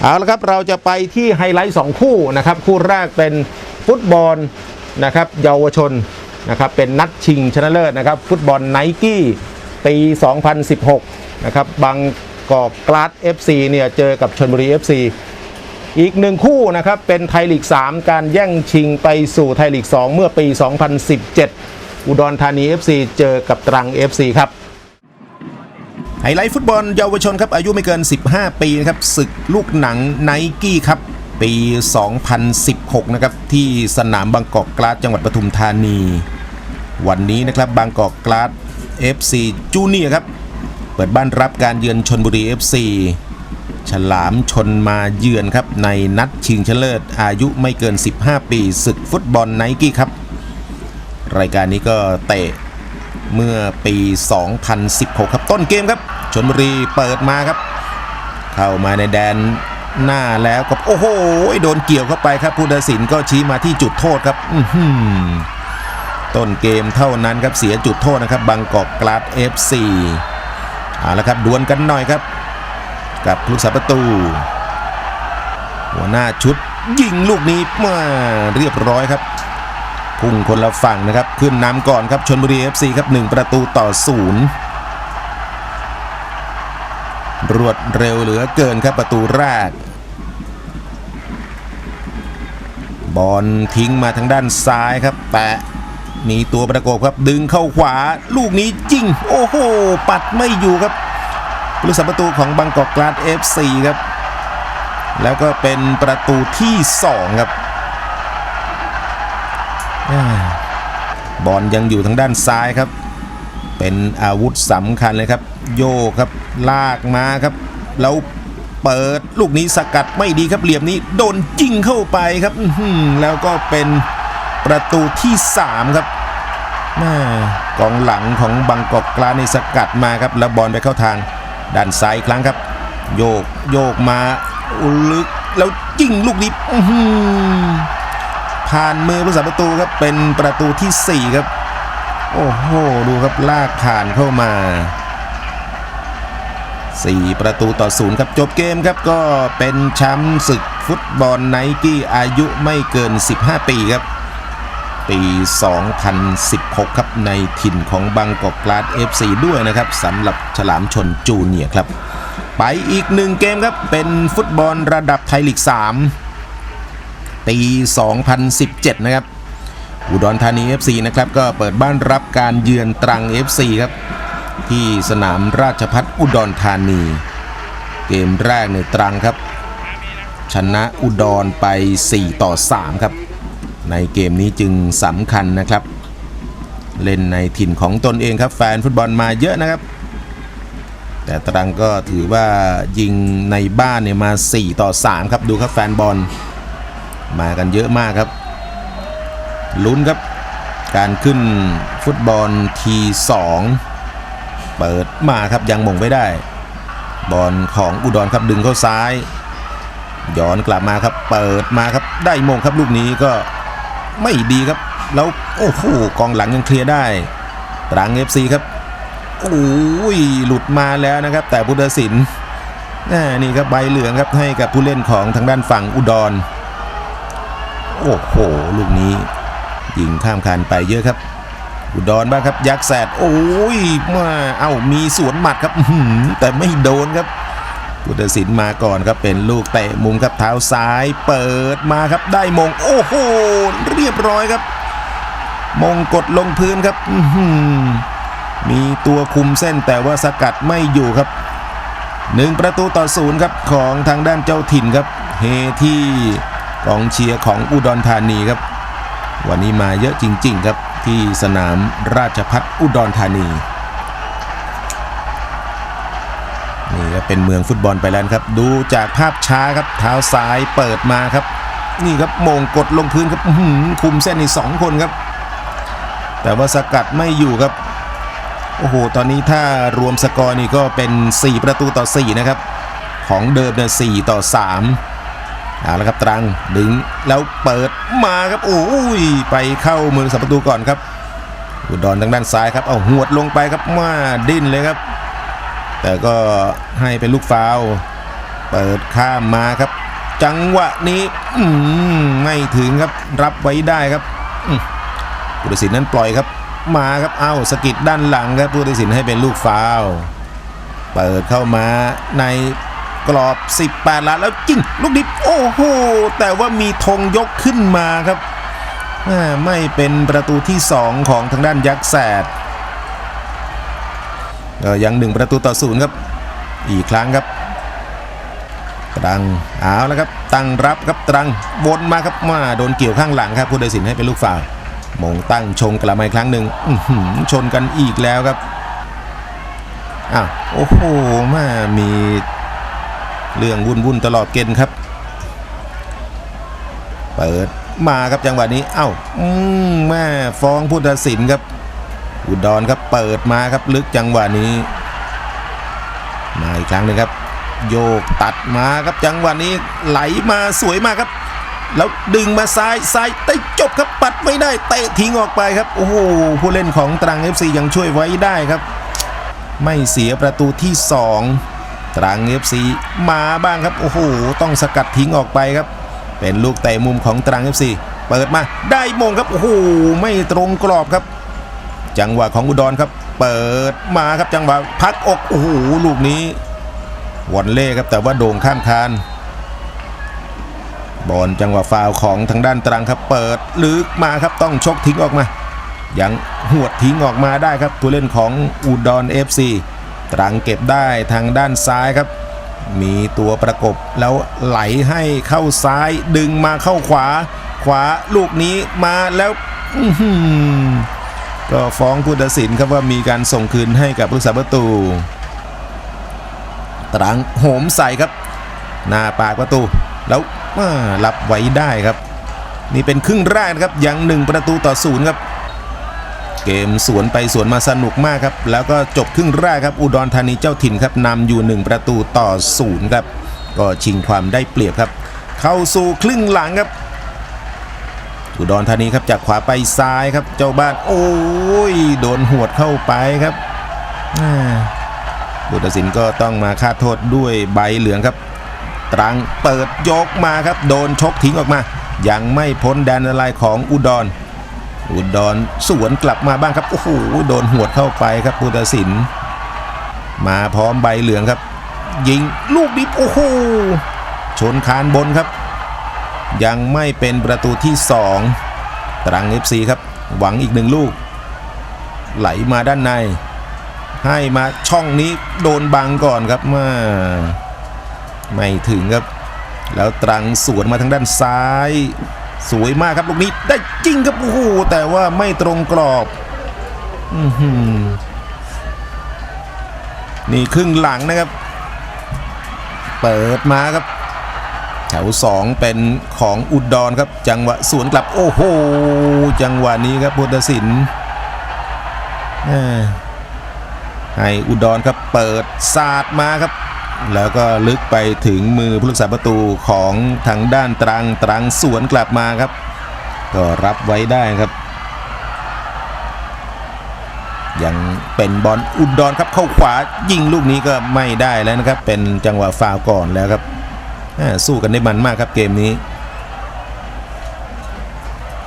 เอาละครับเราจะไปที่ไฮไลท์ 2 คู่นะครับคู่แรกเป็นฟุตบอลนะครับเยาวชนนะครับเป็นนัดชิงชนะเลิศนะครับฟุตบอลไนกี้ปี 2016 นะครับบางกอกกลาด FC เนี่ยเจอกับชนบุรี FC อีกหนึ่งคู่นะครับเป็นไทยลีก 3 การแย่งชิงไปสู่ไทยลีก 2 เมื่อปี 2017 อุดรธานี FC เจอกับตรัง FC ครับ ไฮไลท์ฟุตบอลเยาวชนครับอายุไม่เกิน 15 ปีนะครับศึกลูกหนังไนกี้ครับปี 2016 นะครับที่สนามบางกอกกลาดจังหวัดปทุมธานี วันนี้นะครับบางกอกกลาด FC จูเนียครับเปิดบ้านรับการเยือนชนบุรี FC ฉลามชนมาเยือนครับในนัดชิงชนะเลิศอายุไม่เกิน 15 ปีศึกฟุตบอลไนกี้ครับ รายการนี้ก็เตะ เมื่อปี 2016 ครับต้นเกมครับชนบุรีเปิดมาครับ เข้ามาในแดนหน้าแล้วก็โอ้โหโดนเกี่ยวเข้าไปครับผู้ตัดสินก็ชี้มาที่จุดโทษครับต้นเกมเท่านั้นครับเสียจุดโทษนะครับบางกอกกลาด FC เอาละครับดวลกันหน่อยครับ กับลูกสาประตู หัวหน้าชุดยิงลูกนี้มาเรียบร้อยครับ พุ่งคนละฝั่งนะครับ ขึ้นนำก่อนครับชนบุรี FC ครับ 1 ประตูต่อศูนย์รวดเร็วเหลือเกินครับประตูแรก บอลทิ้งมาทางด้านซ้ายครับ แตะมีตัวประกบครับดึงเข้าขวาลูกนี้จริง โอ้โห ปัดไม่อยู่ครับลูกสัมประตูของบางกอกกลาด FC ครับ แล้วก็เป็นประตูที่ 2 ครับ บอลยังอยู่ทางด้านซ้ายครับ เป็นอาวุธสำคัญเลยครับ โยกครับลากมาครับ แล้วเปิดลูกนี้สกัดไม่ดีครับเหลี่ยมนี้โดนจิ้งเข้าไปครับแล้วก็เป็นประตูที่ 3 ครับแม่กองหลังของบังกอกกลาในสกัดมาครับ แล้วบอลไปเข้าทางด้านซ้ายครั้งครับ โยกโยกมาลึกแล้วจิ้งลูกนี้ ผ่านมือผู้สาประตูครับเป็นประตูที่ 4 ครับ โอ้โหดูครับลากผ่านเข้ามา 4 ประตูต่อศูนย์ครับจบเกมครับก็เป็นแชมป์ศึกฟุตบอลไนกี้อายุไม่เกิน 15 ปีครับ ปี 2016 ครับในถิ่นของบางกอกกลาด FC ด้วยนะครับสำหรับฉลามชนจูเนียครับ ไปอีกหนึ่งเกมครับเป็นฟุตบอลระดับไทยลีก 3 ปี 2017 นะครับ อุดรธานี FC นะครับ ก็เปิดบ้านรับการเยือนตรัง FC ครับ ที่สนามราชพัฒอุดรธานี เกมแรกในตรังครับ ชนะอุดรไป 4 ต่อ 3 ครับ ในเกมนี้จึงสำคัญนะครับ เล่นในถิ่นของตนเองครับ แฟนฟุตบอลมาเยอะนะครับแต่ตรังก็ถือว่ายิงในบ้านเนี่ยมา 4 ต่อ 3 ครับ ดูครับแฟนบอล มากันเยอะมากครับ ลุ้นครับ การขึ้นฟุตบอลทีสองเปิดมาครับยังมงไม่ได้ บอลของอุดรครับดึงเข้าซ้าย ย้อนกลับมาครับ เปิดมาครับได้มงครับลูกนี้ก็ไม่ดีครับ แล้วโอ้โหกองหลังยังเคลียร์ได้ ตรังเอฟซีครับโอ้ยหลุดมาแล้วนะครับ แต่พุทธศิลป์นี่ครับใบเหลืองครับให้กับผู้เล่นของทางด้านฝั่งอุดร โอ้โหลูกนี้ ยิงข้ามคานไปเยอะครับอุดรบ้างครับ ยักษ์แสดโอ้ยมาเอ้ามีสวนหมัดครับแต่ไม่โดนครับพุทธศิลป์มาก่อนครับเป็นลูกเตะมุมครับเท้าซ้ายเปิดมาครับได้มง โอ้โหเรียบร้อยครับ มงกดลงพื้นครับมีตัวคุมเส้นแต่ว่าสกัดไม่อยู่ครับหนึ่งประตูต่อศูนย์ครับของทางด้านเจ้าถิ่นครับ เฮที่ กองเชียร์ของอุดรธานีครับ วันนี้มาเยอะจริง ๆ ครับที่สนามราชพัฒอุดรธานีนี่ก็เป็นเมืองฟุตบอลไปแล้วครับ ดูจากภาพช้าครับเท้าซ้ายเปิดมาครับ นี่ครับมงกดลงพื้นครับหือคุมเส้นในสองคนครับ แต่ว่าสกัดไม่อยู่ครับโอ้โห ตอนนี้ถ้ารวมสกอร์นี่ก็เป็น 4 ประตูต่อ 4 นะครับ ของเดิมเนี่ย4ต่อ 3 เอาละครับตรังดึงแล้วเปิดมาครับโอ้ยไปเข้ามือสัมประตูก่อนครับ อุดรทางด้านซ้ายครับเอาหวดลงไปครับมาดิ้นเลยครับ แต่ก็ให้เป็นลูกฟาวเปิดข้ามมาครับ จังหวะนี้ไม่ถึงครับรับไว้ได้ครับอืมผู้ตัดสินนั้นปล่อยครับ มาครับเอาสกิดด้านหลังครับผู้ตัดสินให้เป็นลูกฟาวเปิดเข้ามาใน กรอบ 18ล้านแล้วจริง ลูกดิบโอ้โห แต่ว่ามีธงยกขึ้นมาครับ ไม่เป็นประตูที่ 2 ของทางด้านยักษ์แสดยังหนึ่งประตูต่อศูนย์ครับ อีกครั้งครับตรังเอาแล้วครับตั้งรับครับตรังวนมาครับมาโดนเกี่ยวข้างหลังครับผู้ตัดสินให้เป็นลูกฟาวล์มงตั้งชงกลับมาอีกครั้งหนึ่งชนกันอีกแล้วครับอ้าวโอ้โหมามี เรื่องวุ่นวุ่นตลอดเกมครับ เปิดมาครับจังหวะนี้ เอ้าอืมแม่ฟ้องผู้ตัดสินครับ อุดรครับเปิดมาครับลึกจังหวะนี้ มาอีกครั้งหนึ่งครับ โยกตัดมาครับจังหวะนี้ไหลมาสวยมากครับ แล้วดึงมาซ้ายซ้ายได้จบครับปัดไม่ได้เตะทิ้งออกไปครับโอ้โหผู้เล่นของตรัง FC ยังช่วยไว้ได้ครับ ไม่เสียประตูที่ 2 ตรัง FC มาบ้างครับโอ้โหต้องสกัดทิ้งออกไปครับ เป็นลูกเตะมุมของตรัง FC เปิดมาได้มงครับโอ้โหไม่ตรงกรอบครับ จังหวะของอุดรครับ เปิดมาครับจังหวะพักอกโอ้โหลูกนี้วอนเล่ครับแต่ว่าโด่งข้ามคานบอลจังหวะฟาวของทางด้านตรังครับ เปิดลึกมาครับต้องชกทิ้งออกมา ยังหวดทิ้งออกมาได้ครับตัวเล่นของอุดร FC ตรังเก็บได้ทางด้านซ้ายครับ มีตัวประกบแล้วไหลให้เข้าซ้ายดึงมาเข้าขวา ขวาลูกนี้มาแล้วก็ฟ้องผู้ตัดสินครับว่ามีการส่งคืนให้กับผู้รักษาประตู ตรังโหมใส่ครับ หน้าปากประตู แล้วรับไว้ได้ครับ นี่เป็นครึ่งแรกนะครับยังหนึ่งประตูต่อศูนย์ครับ เกมสวนไปสวนมาสนุกมากครับ แล้วก็จบครึ่งแรกครับ อุดรธานีเจ้าถิ่นครับนำอยู่ 1 ประตูต่อศูนย์ครับ ก็ชิงความได้เปรียบครับ เข้าสู่ครึ่งหลังครับ อุดรธานีครับจากขวาไปซ้ายครับ เจ้าบ้านโอ้ยโดนหวดเข้าไปครับอ่าผู้ตัดสินก็ต้องมาคาดโทษด้วยใบเหลืองครับ ตรังเปิดยกมาครับ โดนชกทิ้งออกมา ยังไม่พ้นแดนอะไรของอุดร อุดรสวนกลับมาบ้างครับ โอ้โห โดนหวดเข้าไปครับผู้ตัดสินมาพร้อมใบเหลืองครับ ยิงลูกดิบโอ้โห ชนคานบนครับ ยังไม่เป็นประตูที่ 2 ตรัง FC ครับ หวังอีกหนึ่งลูก ไหลมาด้านใน ให้มาช่องนี้โดนบังก่อนครับมาไม่ถึงครับ แล้วตรังสวนมาทางด้านซ้าย สวยมากครับลูกนี้ได้จริงครับโอ้โหแต่ว่าไม่ตรงกรอบอือหือนี่ครึ่งหลังนะครับ เปิดมาครับ แถว2เป็นของอุดรครับ จังหวะสวนกลับโอ้โหจังหวะนี้ครับพุทธศิลป์ให้อุดรครับเปิดสาดมาครับ แล้วก็ลึกไปถึงมือผู้รักษาประตูของทางด้านตรังตรังสวนกลับมาครับ ก็รับไว้ได้ครับ ยังเป็นบอลอุดรครับเข้าขวายิงลูกนี้ก็ไม่ได้แล้วนะครับ เป็นจังหวะฟาวก่อนแล้วครับสู้กันได้มันมากครับเกมนี้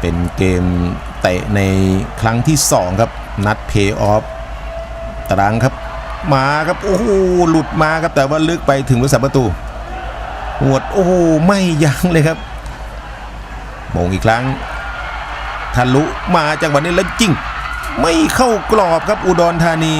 เป็นเกมเตะในครั้งที่ 2 ครับ นัดเพย์ออฟตรางครับ มาครับโอ้โหหลุดมาครับแต่ว่าลึกไปถึงผู้รักษาประตูหวดโอ้โหไม่ยั้งเลยครับมงอีกครั้งทะลุมาจังหวะนี้แล้วจริง ไม่เข้ากรอบครับอุดรธานี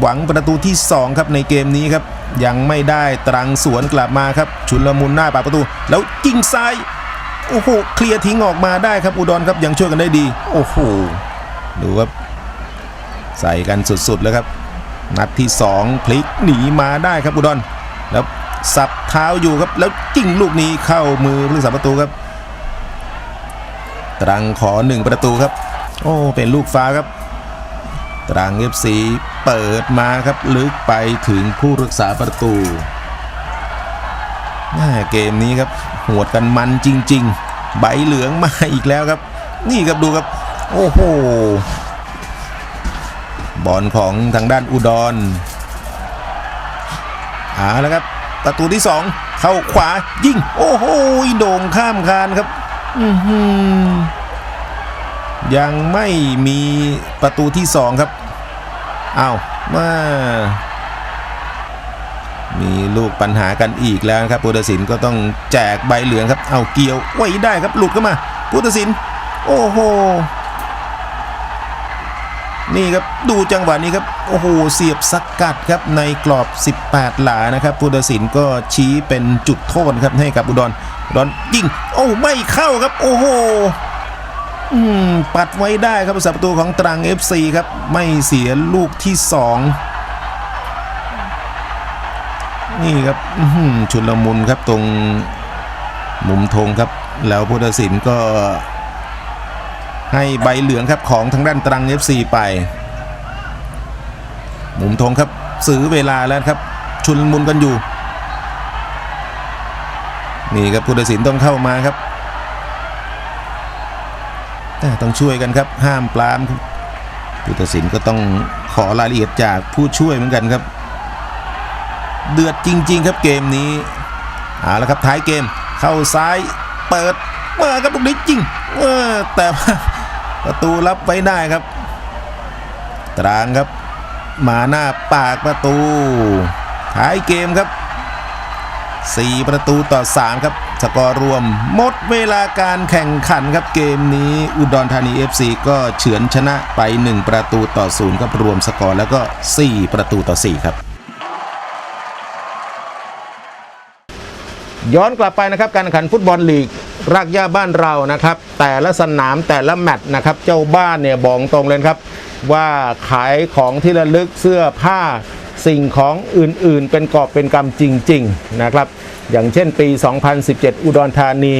หวังประตูที่ 2 ครับในเกมนี้ครับ ยังไม่ได้ตรังสวนกลับมาครับ ชุนละมุนหน้าปากประตู แล้วยิงซ้ายโอ้โหเคลียร์ทิ้งออกมาได้ครับอุดรครับยังช่วยกันได้ดี โอ้โหดูครับ ใส่กันสุดๆแล้วครับ นัดที่ 2 พลิกหนีมาได้ครับอุดรแล้วสับเท้าอยู่ครับ แล้วจิ้งลูกนี้เข้ามือผู้รักษาประตูครับ ตรังขอหนึ่งประตูครับ โอ้เป็นลูกฟ้าครับ ตรังเอฟซีเปิดมาครับลึกไปถึงผู้รักษาประตูแม่เกมนี้ครับหวดกันมันจริง ๆ ใบเหลืองมาอีกแล้วครับ นี่ครับดูครับ โอ้โห บอลของทางด้านอุดรเอาแล้วครับ ประตูที่สองเข้าขวายิง โอ้โหโด่งข้ามคานครับอือหือยังไม่มีประตูที่สองครับอ้าวมามีลูกปัญหากันอีกแล้วครับพุทธศิลป์ก็ต้องแจกใบเหลืองครับ เอาเกี่ยวไว้ได้ครับหลุดเข้ามาพุทธศิลป์โอ้โห นี่ครับดูจังหวะนี้ครับโอ้โหเสียบสกกัดครับในกรอบ 18 หลานะครับพุทธศิลป์ก็ชี้เป็นจุดโทษครับให้กับอุดรอุดรยิงโอ้ไม่เข้าครับโอ้โหปัดไว้ได้ครับสับประตูของตรัง FC ครับไม่เสียลูกที่ 2 นี่ครับชุลมุนครับตรงมุมธงครับแล้วพุทธศิลป์ก็ ให้ใบเหลืองครับของทางด้านตรัง FC ไป มุมธงครับซื้อเวลาแล้วครับ ชุลมุนกันอยู่ นี่ครับผู้ตัดสินต้องเข้ามาครับต้องช่วยกันครับห้ามปรามผู้ตัดสินก็ต้องขอรายละเอียดจากผู้ช่วยเหมือนกันครับ เดือดจริง ๆ ครับเกมนี้เอาละครับท้ายเกมเข้าซ้ายเปิดมาครับลูกนี้จริงเออแต่ว่า ประตูรับไว้ได้ครับ ตรางครับ มาหน้าปากประตูท้ายเกมครับ 4 ประตูต่อ 3 ครับสกอร์รวมหมดเวลาการแข่งขันครับเกมนี้อุดรธานี FC ก็เฉือนชนะไป 1 ประตูต่อ0ครับรวมสกอร์แล้วก็ 4 ประตูต่อ 4 ครับย้อนกลับไปนะครับการแข่งขันฟุตบอลลีก รากหญ้าบ้านเรานะครับ แต่ละสนามแต่ละแมตช์นะครับ เจ้าบ้านเนี่ยบอกตรงเลยครับ ว่าขายของที่ระลึกเสื้อผ้าสิ่งของอื่นๆ เป็นกอบเป็นกำจริง ๆนะครับ อย่างเช่นปี 2017 อุดรธานี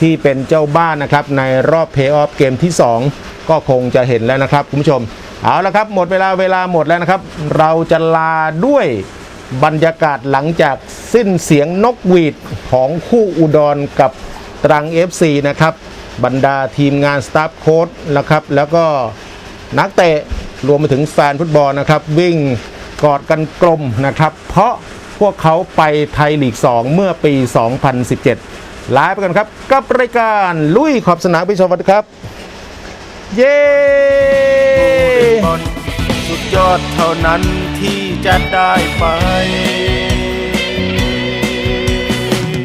ที่เป็นเจ้าบ้านนะครับ ในรอบเพย์ออฟเกมที่ 2 ก็คงจะเห็นแล้วนะครับ คุณผู้ชม เอาละครับหมดเวลาเวลาหมดแล้วนะครับ เราจะลาด้วยบรรยากาศหลังจากสิ้นเสียงนกหวีดของคู่อุดรกับ ตรัง FC นะครับบรรดาทีมงานสตาฟโค้ดนะครับแล้วก็นักเตะรวมไปถึงแฟนฟุตบอลนะครับ วิ่งกอดกันกลมนะครับ เพราะพวกเขาไปไทยลีก 2 เมื่อปี 2017 ลาไปกันครับ กับรายการลุยขอบสนามไปชมกันครับ เย้บอลสุดยอดเท่านั้นที่จะได้ไป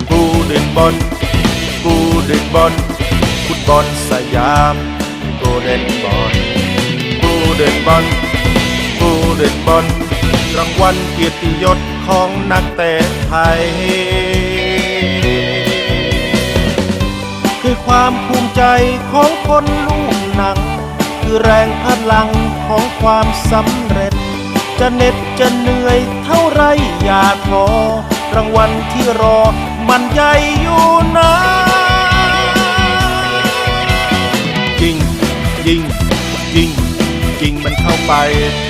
กูเด่นบอลกูเด่น บอลฟุตบอลสยามกูเด่นบอลกูเด่นบอลกูเด่นบอลรางวัลเกียรติยศของนักเตะไทย คือความภูมิใจของคนลูกหนัง คือแรงพลังของความสำเร็จ จะเหน็ดจะเหนื่อยเท่าไรอย่าท้อรางวัลที่รอมันใหญ่อยู่นะ ยิงยิงจริงมันเข้าไป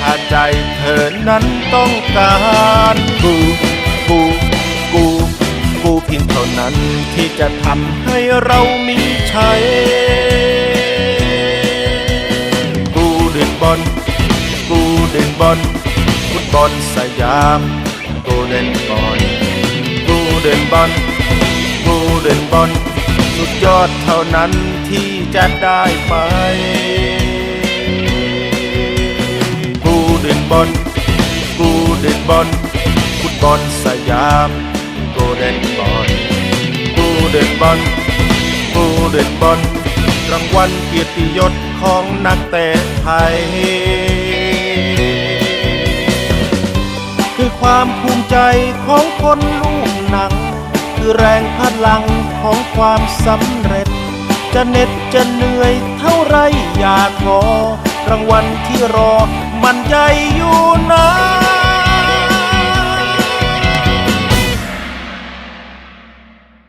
ถ้าใจเธอนั้นต้องการกูกูกูกูเพียงเท่านั้นที่จะทำให้เรามีชัยกูเด่นบอลกูเด่นบอลฟุตบอลสยามกูเด่นบอลกูเด่นบอลกูเด่นบอลสุดยอดเท่านั้นที่ จะได้ไปกูเด่นบอลกูเด่นบอลฟุตบอลสยามกูเด่นบอลกูเด่นบอลกูเด่นบอลรางวัลเกียรติยศของนักเตะไทย คือความภูมิใจของคนลูกหนัง คือแรงพลังของความสำเร็จ จะเหน็ดจะเหนื่อยเท่าไรอย่าท้อรางวัลที่รอมันใหญ่อยู่นะ